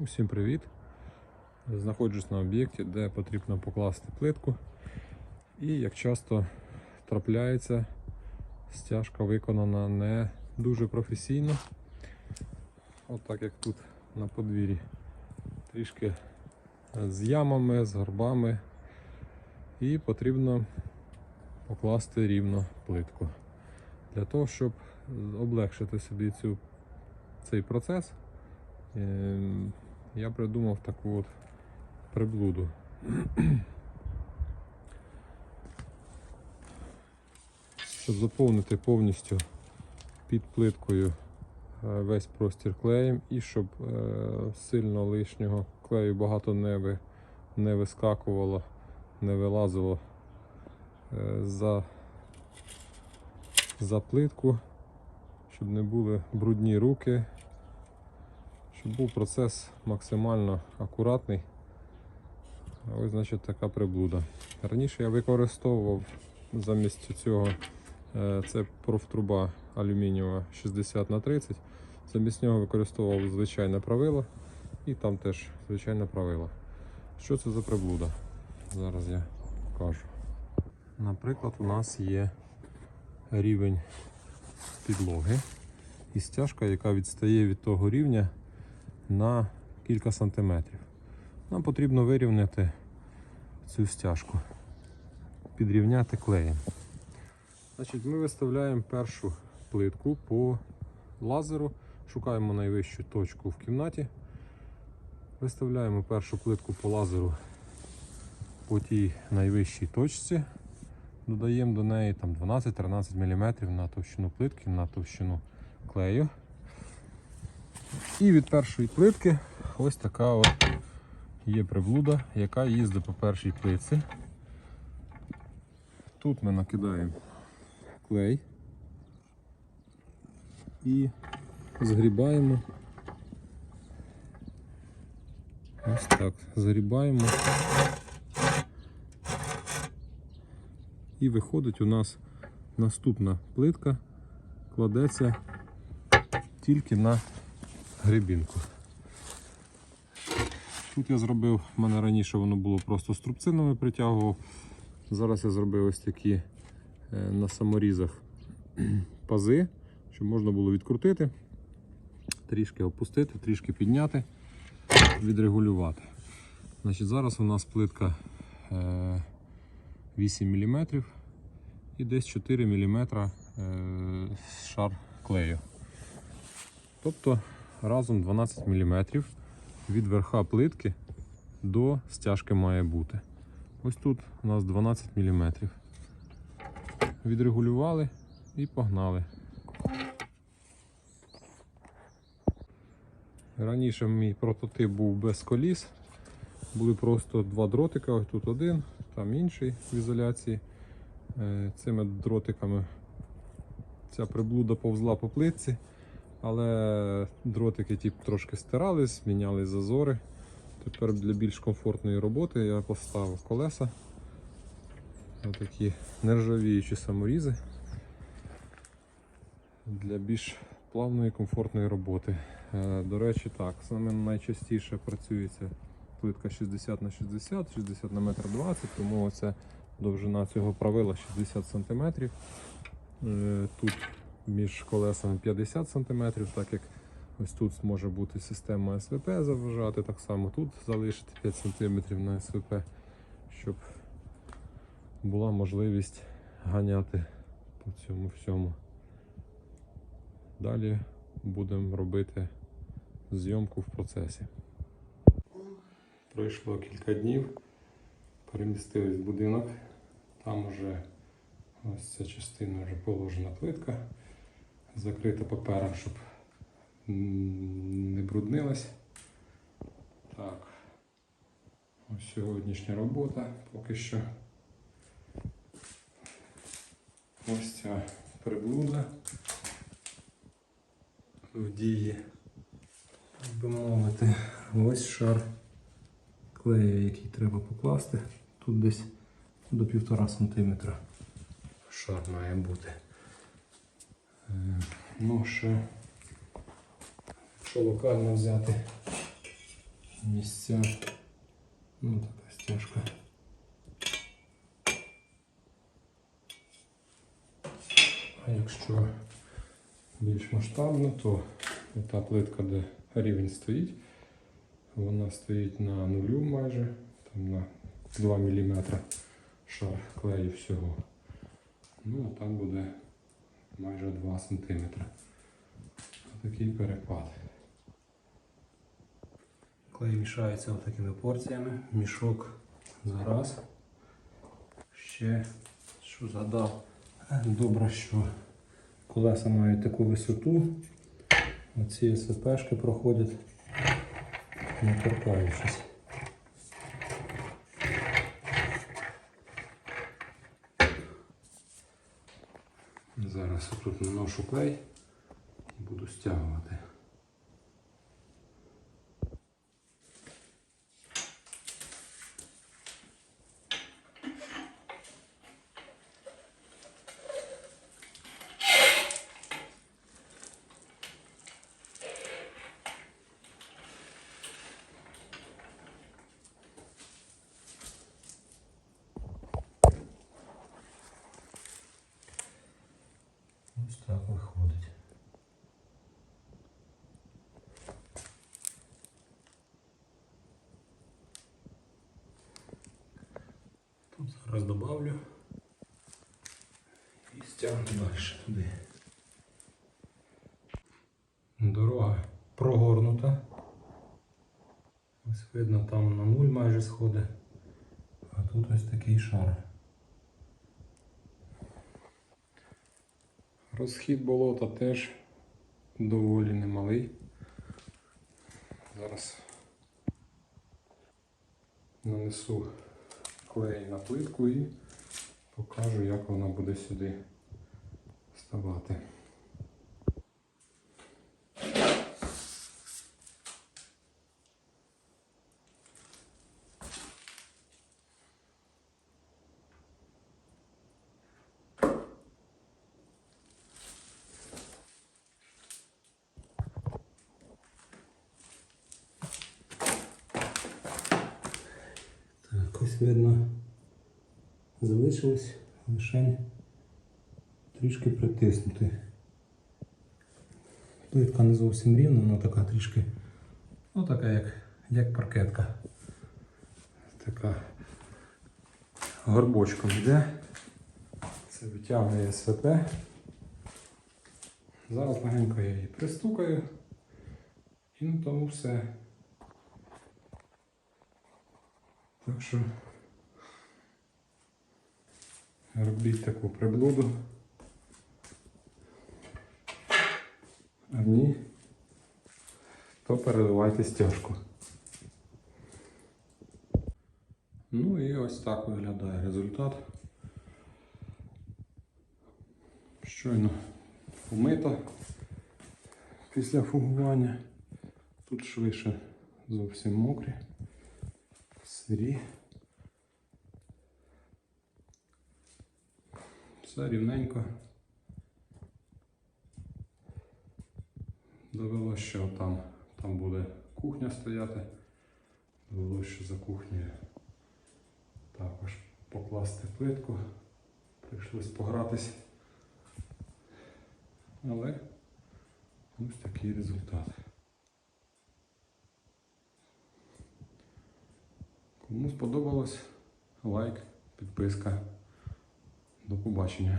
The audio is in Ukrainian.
Усім привіт! Знаходжусь на об'єкті, де потрібно покласти плитку. І як часто трапляється, стяжка виконана не дуже професійно. От так як тут на подвір'ї. Трішки з ямами, з горбами. І потрібно покласти рівно плитку. Для того, щоб облегшити собі цю, цей процес, Ем, я придумав таку от приблуду. Щоб заповнити повністю під плиткою е, весь простір клеєм і щоб е, сильно лишнього клею багато не, ви, не вискакувало, не вилазило е, за, за плитку, щоб не були брудні руки щоб був процес максимально акуратний. Ось значить така приблуда. Раніше я використовував замість цього е, це профтруба алюмінієва 60 на 30 Замість нього використовував звичайне правило і там теж звичайне правило. Що це за приблуда? Зараз я покажу. Наприклад, у нас є рівень підлоги і стяжка, яка відстає від того рівня на кілька сантиметрів. Нам потрібно вирівняти цю стяжку, підрівняти клеєм. Значить, Ми виставляємо першу плитку по лазеру, шукаємо найвищу точку в кімнаті, виставляємо першу плитку по лазеру по тій найвищій точці, додаємо до неї 12-13 мм на товщину плитки, на товщину клею. І від першої плитки ось така от є приблуда, яка їздить по першій плитці. Тут ми накидаємо клей і згрібаємо. Ось так, згрібаємо. І виходить у нас наступна плитка, кладеться тільки на грибінку. Тут я зробив, в мене раніше воно було просто струбцинами притягував. Зараз я зробив ось такі е, на саморізах пази, щоб можна було відкрутити, трішки опустити, трішки підняти, відрегулювати. Значить, Зараз у нас плитка 8 мм і десь 4 мм шар клею. Тобто разом 12 мм від верха плитки до стяжки має бути. Ось тут у нас 12 мм. Відрегулювали і погнали. Раніше мій прототип був без коліс. Були просто два дротика, ось тут один, там інший в ізоляції. Е, Цими дротиками ця приблуда повзла по плитці. Але дротики ті трошки стирались, міняли зазори. Тепер для більш комфортної роботи я поставив колеса. Отакі нержавіючі саморізи для більш плавної комфортної роботи. Е, До речі, так, саме найчастіше працюється плитка 60 на 60, 60 на 1,20 м, тому оця довжина цього правила 60 см. Е, Тут між колесами 50 см, так як ось тут може бути система СВП заважати, так само тут залишити 5 см на СВП, щоб була можливість ганяти по цьому всьому. Далі будемо робити зйомку в процесі. Пройшло кілька днів, перемістились в будинок, там вже ось ця частина вже положена плитка закрита папером, щоб не бруднилась. Так. Ось сьогоднішня робота поки що. Ось ця приблуда в дії. Так би мовити, ось шар клею, який треба покласти. Тут десь до півтора сантиметра шар має бути. Е, Ну, ще, якщо локально взяти місця. Ну, така стяжка. А якщо більш масштабно, то та плитка, де рівень стоїть, вона стоїть на нулю майже, там на 2 мм шар клею всього. Ну, а там буде майже 2 см. Такий перепад. Клей мішається такими порціями. Мішок зараз. Ще що згадав. Е, Добре, що колеса мають таку висоту. Оці СПшки проходять не торкаючись. Зараз тут наношу клей і буду стягувати. Ось так виходить. Тут зараз добавлю і стягну далі туди. Дорога прогорнута. Ось видно там на нуль майже сходить. А тут ось такий шар. Розхід болота теж доволі немалий. Зараз нанесу клей на плитку і покажу, як вона буде сюди ставати. Видно, залишилось лише трішки притиснути. Плитка не зовсім рівна, вона така трішки, ну така як, як паркетка. Така горбочком йде. Це витягує СВП. Зараз легенько я її пристукаю. І на тому все. Так що робіть таку приблуду. А ні, то переливайте стяжку. Ну і ось так виглядає результат. Щойно помито після фугування. Тут швидше зовсім мокрі сирі. Все рівненько. Довелося, що там, там буде кухня стояти. Довелося, що за кухнею також покласти плитку. Прийшлось погратись. Але ось такий результат. Кому сподобалось, лайк, підписка. До побачення.